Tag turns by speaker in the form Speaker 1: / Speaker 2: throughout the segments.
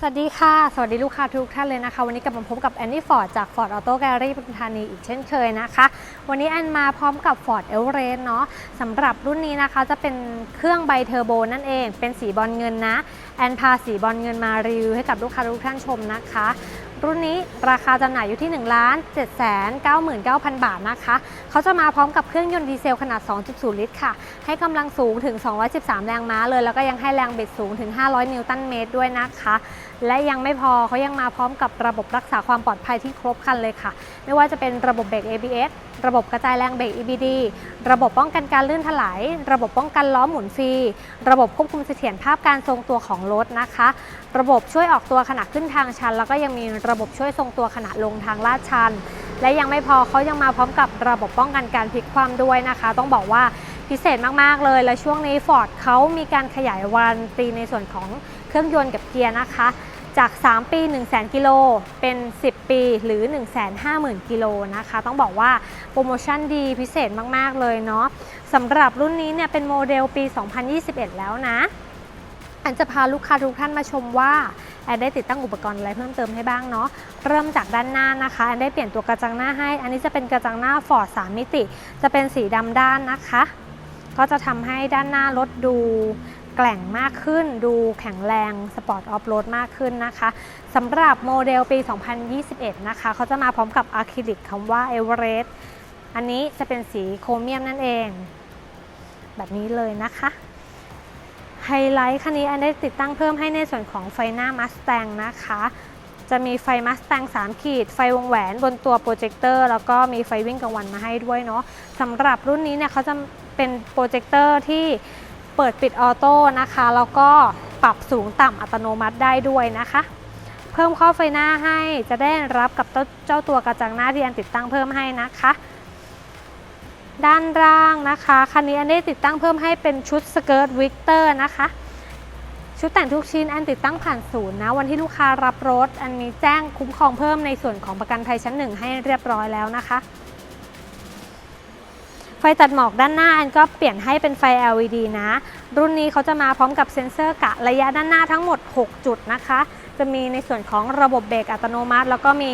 Speaker 1: สวัสดีค่ะ สวัสดีลูกค้าทุกท่านเลยนะคะ วันนี้กลับมาพบกับแอนนี่ฟอร์ดจาก Ford Auto Gallery ปทุมธานีอีกเช่นเคยนะคะ วันนี้แอนมาพร้อมกับ Ford Everest เนาะสำหรับรุ่นนี้นะคะจะเป็นเครื่องไบเทอร์โบนั่นเอง เป็นสีบอลเงินนะ แอนพาสีบอลเงินมารีวิวให้กับลูกค้าทุกท่านชมนะคะ รุ่นนี้ราคาจำหน่ายอยู่ที่ 1 7 9 9 0 0 0 บาทนะคะ เขาจะมาพร้อมกับเครื่องยนต์ดีเซลขนาด 2.0 ลิตรค่ะ ให้กำลังสูงถึง 213 แรงม้าเลย แล้วก็ยังให้แรงบิดสูงถึง 500 นิวตันเมตรด้วยนะคะ และยังไม่พอเขายังมาพร้อมกับระบบรักษาความปลอดภัยที่ครบครันเลยค่ะ ไม่ว่าจะเป็นระบบเบรก ABS ระบบกระจายแรงเบรก EBD ระบบป้องกันการลื่นถลาย ระบบป้องกันล้อหมุนฟรี ระบบควบคุมเสถียรภาพการทรงตัวของรถนะคะ ระบบช่วยออกตัวขณะขึ้นทางชัน แล้วก็ยังมีระบบช่วยทรงตัวขณะลงทางลาดชัน และยังไม่พอเขายังมาพร้อมกับระบบป้องกันการพลิกคว่ำด้วยนะคะ ต้องบอกว่าพิเศษมากๆเลย และช่วงนี้ Ford เขามีการขยายวารันตีในส่วนของเครื่องยนต์กับเกียร์นะคะ จาก 3 ปี1 0 0 0 0 0กิโลเป็น 10 ปีหรือ 1 5 0 0 0 0กิโลนะคะ ต้องบอกว่าโปรโมชั่นดีพิเศษมาก ๆ เลยเนาะสำหรับรุ่นนี้เนี่ยเป็นโมเดลปี 2021 แล้วนะ อันจะพาลูกค้าทุกท่านมาชมว่าแอนได้ติดตั้งอุปกรณ์อะไรเพิ่มเติมให้บ้างเนาะเริ่มจากด้านหน้านะคะแอนได้เปลี่ยนตัวกระจังหน้าให้ อันนี้จะเป็นกระจังหน้า Ford 3มิติ จะเป็นสีดำด้านนะคะ ก็จะทำให้ด้านหน้ารถดู แกล่งมากขึ้น ดูแข็งแรงสปอร์ตออฟโรดมากขึ้นนะคะสำหรับโมเดลปี 2021 นะคะเขาจะมาพร้อมกับอะคริลิกคำว่า Everest อันนี้จะเป็นสีโครเมียมนั่นเอง แบบนี้เลยนะคะไฮไลท์คันนี้อันได้ติดตั้งเพิ่มให้ในส่วนของไฟหน้า Mustang นะคะ จะมีไฟ Mustang 3ขีด ไฟวงแหวนบนตัวโปรเจคเตอร์แล้วก็มีไฟวิ่งกลางวันมาให้ด้วยเนาะสำหรับรุ่นนี้เนี่ยเขาจะเป็นโปรเจคเตอร์ที่ เปิดปิดออโต้นะคะ แล้วก็ปรับสูงต่ำอัตโนมัติได้ด้วยนะคะ เพิ่มข้อไฟหน้าให้จะได้รับกับเจ้าตัวกระจังหน้าที่อันติดตั้งเพิ่มให้นะคะ ด้านล่างนะคะคันนี้อันได้ติดตั้งเพิ่มให้เป็นชุดสเกิร์ตวิกเตอร์นะคะชุดแต่งทุกชิ้นอันติดตั้งผ่านศูนย์นะ วันที่ลูกค้ารับรถ อันนี้แจ้งคุ้มครองเพิ่มในส่วนของประกันภัยชั้นหนึ่งให้เรียบร้อยแล้วนะคะ ฟตัดหมอกด้านหน้าอันก็เปลี่ยนให้เป็นไฟ LED นะ รุ่นนี้เขาจะมาพร้อมกับเซ็นเซอร์กะระยะด้านหน้าทั้งหมด 6 จุดนะคะ จะมีในส่วนของระบบเบรกอัตโนมัติ แล้วก็มี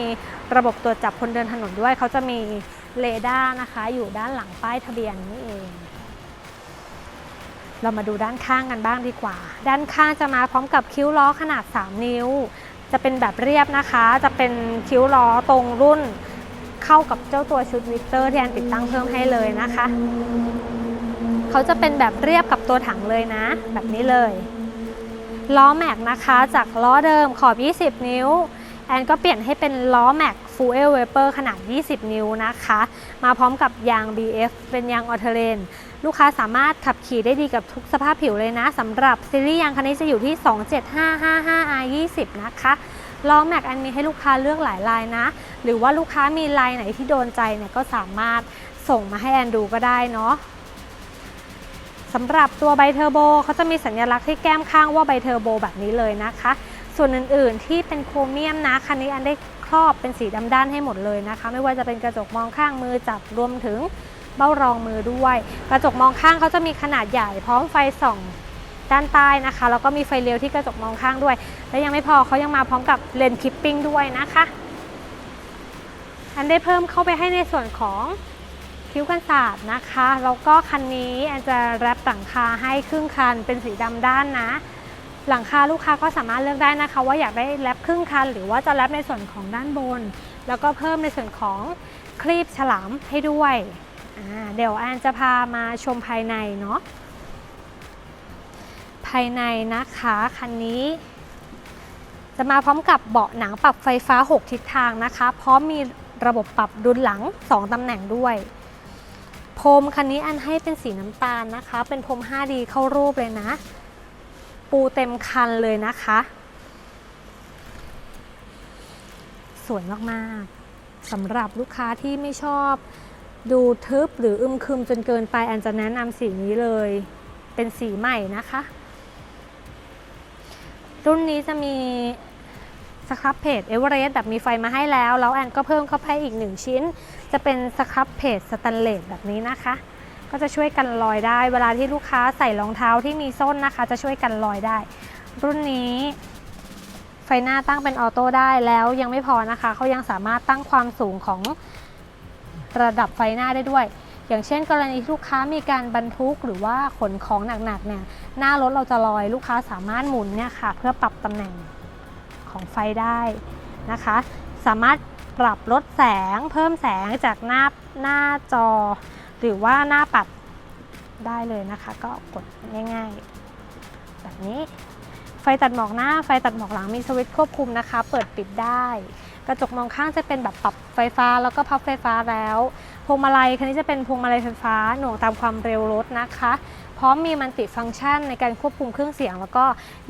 Speaker 1: ระบบตรวจจับคนเดินถนนด้วย เขาจะมีเรดาร์นะคะ อยู่ด้านหลังป้ายทะเบียนนี่เอง เรามาดูด้านข้างกันบ้างดีกว่า ด้านข้างจะมาพร้อมกับคิ้วล้อขนาด 3 นิ้ว จะเป็นแบบเรียบนะคะ จะเป็นคิ้วล้อตรงรุ่น เข้ากับเจ้าตัวชุดวิกเตอร์ที่แอนติดตั้งเพิ่มให้เลยนะคะ เขาจะเป็นแบบเรียบกับตัวถังเลยนะ แบบนี้เลยล้อแม็กนะคะจากล้อเดิมขอบ 20 นิ้ว แอนก็เปลี่ยนให้เป็นล้อแม็ก Full Air Vapor ขนาด 20 นิ้วนะคะ มาพร้อมกับยาง BF เป็นยางออเทเรนลูกค้าสามารถขับขี่ได้ดีกับทุกสภาพผิวเลยนะสำหรับซีรีส์ยางคันนี้จะอยู่ที่ 27555R20 นะคะ ล้อแม็กอันมีให้ลูกค้าเลือกหลายลายนะ หรือว่าลูกค้ามีลายไหนที่โดนใจเนี่ยก็สามารถส่งมาให้แอนดูก็ได้เนาะสำหรับตัวไบเทอร์โบเขาจะมีสัญลักษณ์ที่แก้มข้างว่าไบเทอร์โบแบบนี้เลยนะคะ ส่วนอื่นๆที่เป็นโครเมียมนะคันนี้อันได้ครอบเป็นสีดำด้านให้หมดเลยนะคะ ไม่ว่าจะเป็นกระจกมองข้างมือจับรวมถึงเบ้ารองมือด้วย กระจกมองข้างเขาจะมีขนาดใหญ่พร้อมไฟส่อง ด้านใต้นะคะ แล้วก็มีไฟเลี้ยวที่กระจกมองข้างด้วย และยังไม่พอเขายังมาพร้อมกับเลนส์คิปปิ้งด้วยนะคะอันได้เพิ่มเข้าไปให้ในส่วนของคิ้วกันศาสตร์นะคะแล้วก็คันนี้อันจะแรปหลังคาให้ครึ่งคันเป็นสีดำด้านนะ หลังคาลูกค้าก็สามารถเลือกได้นะคะ ว่าอยากได้แรปครึ่งคัน หรือว่าจะแรปในส่วนของด้านบน แล้วก็เพิ่มในส่วนของคลีบฉลามให้ด้วยเดี๋ยวแอนจะพามาชมภายในเนาะ ภายในนะคะคันนี้ จะมาพร้อมกับเบาะหนังปรับไฟฟ้า 6 ทิศทางนะคะ พร้อมมีระบบปรับดุลหลัง 2ตำแหน่งด้วย พรมคันนี้อันให้เป็นสีน้ำตาลนะคะ เป็นพรม 5D เข้ารูปเลยนะ ปูเต็มคันเลยนะคะ สวยมากๆสำหรับลูกค้าที่ไม่ชอบดูทึบหรืออึมครึมจนเกินไปอันจะแนะนำสีนี้เลย เป็นสีใหม่นะคะ รุ่นนี้จะมีสครับเพจเอเวอเรสต์แบบมีไฟมาให้แล้ว แล้วแอนก็เพิ่มเข้าไปอีกหนึ่งชิ้น จะเป็นสครับเพจสแตนเลสแบบนี้นะคะ ก็จะช่วยกันรอยได้ เวลาที่ลูกค้าใส่รองเท้าที่มีส้นนะคะ จะช่วยกันรอยได้ รุ่นนี้ไฟหน้าตั้งเป็นออโต้ได้แล้วยังไม่พอนะคะเขายังสามารถตั้งความสูงของระดับไฟหน้าได้ด้วย อย่างเช่น กรณีลูกค้ามีการบรรทุกหรือว่าขนของหนักๆเนี่ยหน้ารถเราจะลอยลูกค้าสามารถหมุนเนี่ยค่ะเพื่อปรับตำแหน่งของไฟได้นะคะ สามารถปรับลดแสงเพิ่มแสงจากหน้าหน้าจอ หรือว่าหน้าปัดได้เลยนะคะ ก็กดง่ายๆ แบบนี้ไฟตัดหมอกหน้าไฟตัดหมอกหลังมีสวิตช์ควบคุมนะคะ เปิดปิดได้ กระจกมองข้างจะเป็นแบบปรับไฟฟ้าแล้วก็พับไฟฟ้าแล้ว วงมาลัยคันนี้จะเป็นพวงมาลัยไฟฟ้าหน่วงตามความเร็วรถนะคะ พร้อมมีมันติฟังก์ชันในการควบคุมเครื่องเสียง แล้วก็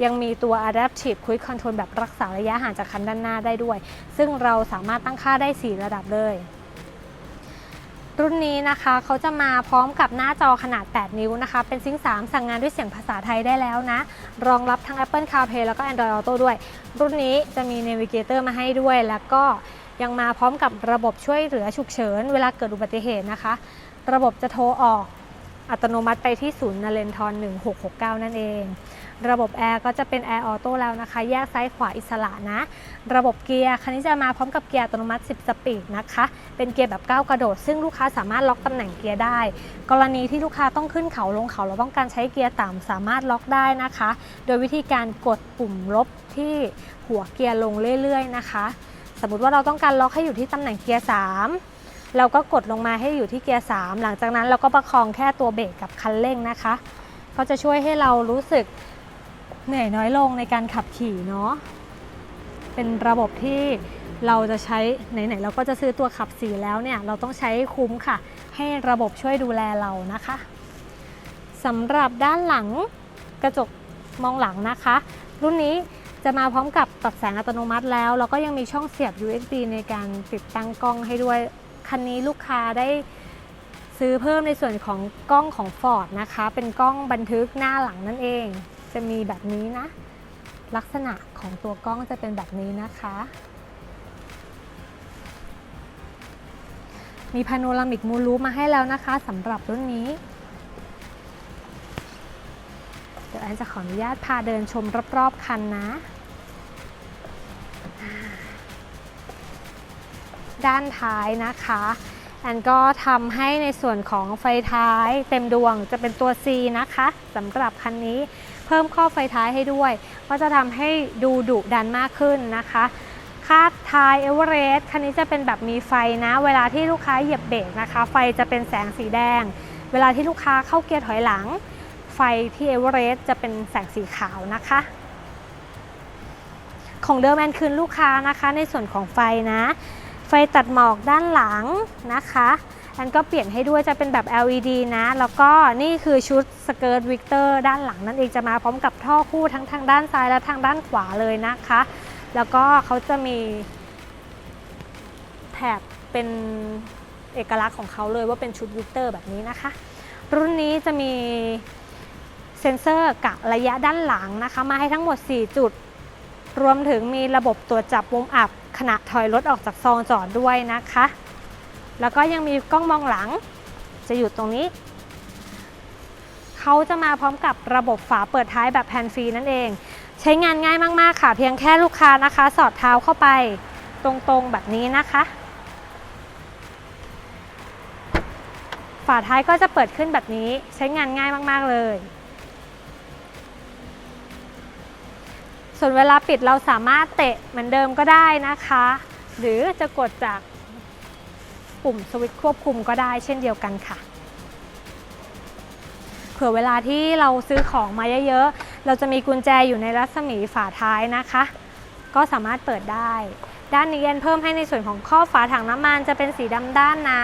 Speaker 1: ยังมีตัว Adaptive Cruise Control แบบรักษาระยะห่างจากคันด้านหน้าได้ด้วย ซึ่งเราสามารถตั้งค่าได้ 4 ระดับเลยรุ่นนี้นะคะเขาจะมาพร้อมกับหน้าจอขนาด 8 นิ้วนะคะ เป็นซิงค์3สั่งงานด้วยเสียงภาษาไทยได้แล้วนะ รองรับทั้ง Apple CarPlay แล้วก็ Android Auto ด้วย รุ่นนี้จะมี Navigator มาให้ด้วย แล้วก็ ยังมาพร้อมกับระบบช่วยเหลือฉุกเฉิน เวลาเกิดอุบัติเหตุนะคะ ระบบจะโทรออกอัตโนมัติไปที่ศูนย์นเรนทร1669 นั่นเอง ระบบแอร์ก็จะเป็นแอร์ออโต้แล้วนะคะ แยกซ้ายขวาอิสระนะ ระบบเกียร์คันนี้จะมาพร้อมกับเกียร์อัตโนมัติ 10 สปีดนะคะ เป็นเกียร์แบบก้าวกระโดด ซึ่งลูกค้าสามารถล็อกตำแหน่งเกียร์ได้ กรณีที่ลูกค้าต้องขึ้นเขาลงเขาเราต้องการใช้เกียร์ต่ำสามารถล็อกได้นะคะ โดยวิธีการกดปุ่มลบที่หัวเกียร์ลงเรื่อยๆ นะคะ สมมติว่าเราต้องการล็อกให้อยู่ที่ตำแหน่งเกียร์3เราก็กดลงมาให้อยู่ที่เกียร์3หลังจากนั้นเราก็ประคองแค่ตัวเบรกกับคันเร่งนะคะก็จะช่วยให้เรารู้สึกเหนื่อยน้อยลงในการขับขี่เนาะเป็นระบบที่เราจะใช้ไหนๆเราก็จะซื้อตัวขับสีแล้วเนี่ยเราต้องใช้คุ้มค่ะ ให้ระบบช่วยดูแลเรานะคะสำหรับด้านหลังกระจกมองหลังนะคะ รุ่นนี้ จะมาพร้อมกับปรับแสงอัตโนมัติแล้ว แล้วก็ยังมีช่องเสียบ USB ในการติดตั้งกล้องให้ด้วย คันนี้ลูกค้าได้ซื้อเพิ่มในส่วนของกล้องของ Ford นะคะ เป็นกล้องบันทึกหน้าหลังนั่นเอง จะมีแบบนี้นะ ลักษณะของตัวกล้องจะเป็นแบบนี้นะคะ มีพาโนรามิกมูลูมาให้แล้วนะคะสำหรับรุ่นนี้ นจะขออนุญาตพาเดินชมรอบๆคันนะ ด้านท้ายนะคะแอนก็ทำให้ในส่วนของไฟท้ายเต็มดวงจะเป็นตัว C นะคะสำหรับคันนี้เพิ่มข้อไฟท้ายให้ด้วย ก็จะทำให้ดูดุดันมากขึ้นนะคะคาดท้ายเอเวอเรสต์คันนี้จะเป็นแบบมีไฟนะ เวลาที่ลูกค้าเหยียบเบรกนะคะ ไฟจะเป็นแสงสีแดง เวลาที่ลูกค้าเข้าเกียร์ถอยหลัง ฟที่เอเวอเรสต์จะเป็นแสงสีขาวนะคะ ของเดิมแอนคืนลูกค้านะคะ ในส่วนของไฟนะ ไฟตัดหมอกด้านหลังนะคะแอนก็เปลี่ยนให้ด้วยจะเป็นแบบ LED นะ แล้วก็นี่คือชุดสเกิร์ตวิกเตอร์ด้านหลังนั่นเองจะมาพร้อมกับท่อคู่ทั้งทางด้านซ้ายและทางด้านขวาเลยนะคะ แล้วก็เขาจะมีแถบเป็นเอกลักษณ์ของเขาเลยว่าเป็นชุดวิกเตอร์แบบนี้นะคะ รุ่นนี้จะมี เซ็นเซอร์กะระยะด้านหลังนะคะ มาให้ทั้งหมด 4 จุด รวมถึงมีระบบตรวจจับวงอับ ขณะถอยรถออกจากซองจอดด้วยนะคะ แล้วก็ยังมีกล้องมองหลัง จะอยู่ตรงนี้ เขาจะมาพร้อมกับระบบฝาเปิดท้ายแบบแฮนฟรีนั่นเอง ใช้งานง่ายมากๆค่ะ เพียงแค่ลูกค้านะคะ สอดเท้าเข้าไปตรงๆแบบนี้นะคะฝาท้ายก็จะเปิดขึ้นแบบนี้ใช้งานง่ายมาก ๆ เลย ส่วนเวลาปิดเราสามารถเตะเหมือนเดิมก็ได้นะคะ หรือจะกดจากปุ่มสวิตช์ควบคุมก็ได้เช่นเดียวกันค่ะ เผื่อเวลาที่เราซื้อของมาเยอะๆ เราจะมีกุญแจอยู่ในรัศมีฝาท้ายนะคะ ก็สามารถเปิดได้ ด้านนี้ยันเพิ่มให้ในส่วนของข้อฝาถังน้ำมันจะเป็นสีดำด้านนะ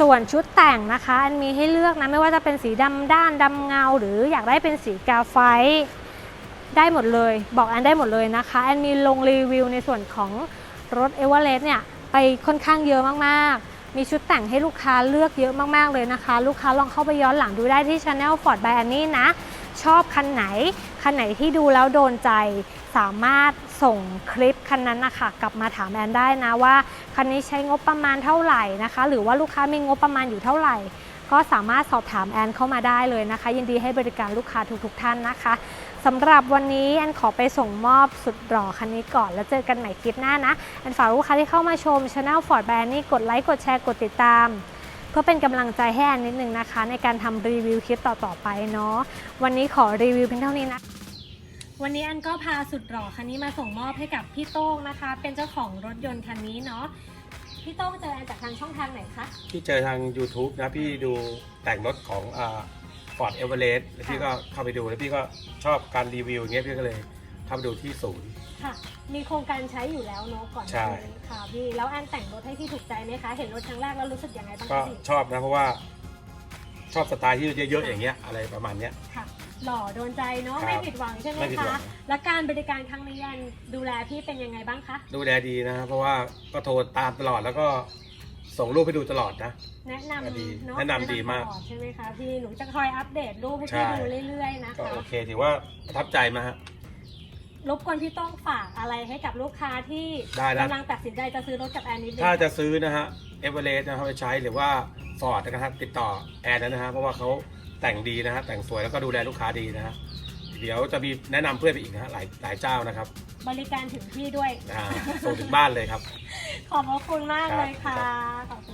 Speaker 1: ส่วนชุดแต่งนะคะ อันมีให้เลือกนะไม่ว่าจะเป็นสีดำด้านดำเงา หรืออยากได้เป็นสีกาไฟ ได้หมดเลย บอกแอนได้หมดเลยนะคะแอนมีลงรีวิวในส่วนของรถเอเวอเรสต์เนี่ยไปค่อนข้างเยอะมากๆ มีชุดแต่งให้ลูกค้าเลือกเยอะมากๆเลยนะคะ ลูกค้าลองเข้าไปย้อนหลังดูได้ที่ Channel Ford by Annie นะ ชอบคันไหน คันไหนที่ดูแล้วโดนใจสามารถส่งคลิปคันนั้นนะคะกลับมาถามแอนได้นะว่าคันนี้ใช้งบประมาณเท่าไหร่นะคะ หรือว่าลูกค้ามีงบประมาณอยู่เท่าไหร่ ก็สามารถสอบถามแอนเข้ามาได้เลยนะคะ ยินดีให้บริการลูกค้าทุกๆท่านนะคะ สำหรับวันนี้แอนขอไปส่งมอบสุดหล่อคันนี้ก่อน แล้วเจอกันใหม่คลิปหน้านะแอนฝากลูกค้าที่เข้ามาชมช anel Ford b r a n นี่กดไลค์กดแชร์กดติดตาม เพื่อเป็นกำลังใจให้แอนนิดนึงนะคะ ในการทำรีวิวคลิปต่อๆไปเนาะวันนี้ขอรีวิวเพียงเท่านี้นะวันนี้แอนก็พาสุดหล่อคันนี้มาส่งมอบให้กับพี่โต้งนะคะ เป็นเจ้าของรถยนต์คันนี้เนาะพี่โต้งเจอแอนจากทางช่องทางไหนคะ
Speaker 2: พี่เจอทาง YouTube นะ พี่ดูแต่งรถของอ่า ฟอร์ดเอเวอเรสต์แล้วพี่ก็เข้าไปดูแล้วพี่ก็ชอบการรีวิวอย่างเงี้ยพี่ก็เลยเข้าไปดูที่ศูนย์
Speaker 1: ค่ะ มีโครงการใช้อยู่แล้วเนาะก่อนห
Speaker 2: ใช่
Speaker 1: น้านี้ค่ะพี่แล้วแอนแต่งรถให้พี่ถูกใจไหมคะ เห็นรถครั้งแรกแล้วรู้สึกยังไงบ้าง
Speaker 2: ก็
Speaker 1: คะพี่
Speaker 2: ชอบนะเพราะว่าชอบสไตล์ที่เยอะๆอย่างเงี้ยอะไรประมาณเนี้ย
Speaker 1: ค่ะ หล่อโดนใจเนาะ
Speaker 2: ครับ
Speaker 1: ไม่ผิดหวังใช่ไหม
Speaker 2: ไม่ผิดหวั
Speaker 1: คะ
Speaker 2: ง
Speaker 1: และการบริการครั้งนี้แอนดูแลพี่เป็นยังไงบ้างคะ
Speaker 2: ดูแลดีนะเพราะว่าก็โทรตามตลอดแล้วก็ ส่งรูปให้ดูตลอดนะ
Speaker 1: แนะน
Speaker 2: ก็ดีำ
Speaker 1: เนาะ
Speaker 2: แนะนำดีมาก
Speaker 1: ตลอใช่ไหมคะพี่หนูจะคอยอัปเดตรูปให้
Speaker 2: ใช่
Speaker 1: พี่ดูเรื่อยๆนะ
Speaker 2: ก็
Speaker 1: คะ
Speaker 2: โอเคถือว่าประทับใจมากฮะ
Speaker 1: รบกวนพี่ต้องฝากอะไรให้กับลูกค้าที่
Speaker 2: ได้นะ
Speaker 1: กำลังตัดสินใจจะซื้อรถกับแอนนิดนึง
Speaker 2: ถ้าจะซื้อนะฮะเอเวอเรสต์นะครับไปใช้หรือว่าฟอร์ดนะครับติดต่อแอนนะฮะเพราะว่าเขาแต่งดีนะฮะแต่งสวยแล้วก็ดูแลลูกค้าดีนะฮะ เดี๋ยวจะมีแนะนำเพื่อนไปอีกนะฮะหลายหลายเจ้านะครับ
Speaker 1: บริการถึงที่ด้วย
Speaker 2: อ่าส่งถึงบ้านเลยครับ
Speaker 1: ขอบพระคุณมากเลย
Speaker 2: ครั
Speaker 1: ค่ะ
Speaker 2: บ
Speaker 1: ขอบคุณ